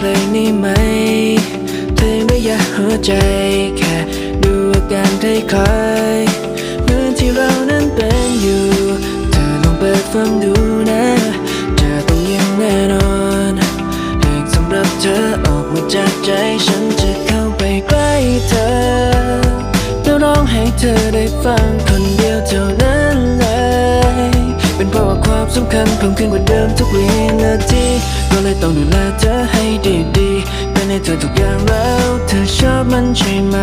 เพลงนี้ไหม เธอไม่อยากหัวใจ แค่ดูอาการคล้ายเหมือนที่เรานั้นเป็นอยู่ เธอลองเปิดฟังดูนะจะต้องยิ้มแน่นอนเพลงสำหรับเธอออกมาจากใจฉันจะเข้าไปใกล้เธอจะร้องให้เธอได้ฟังคนเดียวเท่านั้นเลย เป็นเพราะว่าความสำคัญเพิ่มขึ้นกว่าเดิมทุกวินาที ต้องดูแลเธอให้ดีๆเป็นให้เธอทุกอย่างแล้ว เธอชอบมันใช่ไหม